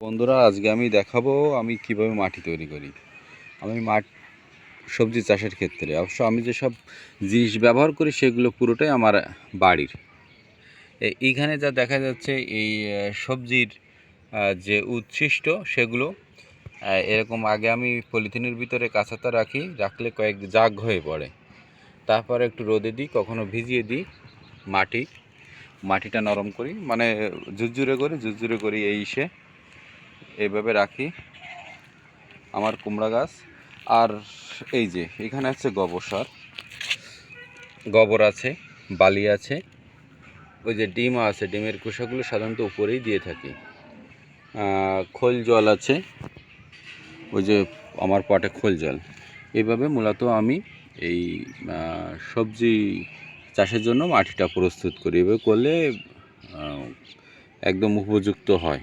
বন্ধুরা, আজকে আমি দেখাবো আমি কীভাবে মাটি তৈরি করি। আমি মাঠ, সবজি চাষের ক্ষেত্রে। অবশ্য আমি যেসব জিনিস ব্যবহার করি, সেগুলো পুরোটাই আমার বাড়ির। এইখানে যা দেখা যাচ্ছে, এই সবজির যে উচ্ছিষ্ট, সেগুলো এরকম আগে আমি পলিথিনের ভিতরে কাঁচাতে রাখি, রাখলে কয়েক জাগ হয়ে পড়ে। তারপর একটু রোদে দিই, কখনো ভিজিয়ে দিই মাটি, মাটিটা নরম করি। মানে ঝুরঝুরে করি ঝুরঝুরে করি এই সে এইভাবে রাখি। আমার কুমড়া গাছ। আর এই যে, এখানে আছে গোবর সার। গোবর আছে, বালি আছে। ওই যে ডিম আছে, ডিমের খোসাগুলো সাধারণত উপরেই দিয়ে থাকি। খোল জল আছে। ওই যে আমার পটে খোল জল। এইভাবে মূলত আমি এই সবজি চাষের জন্য মাটিটা প্রস্তুত করি। এভাবে করলে একদম উপযুক্ত হয়।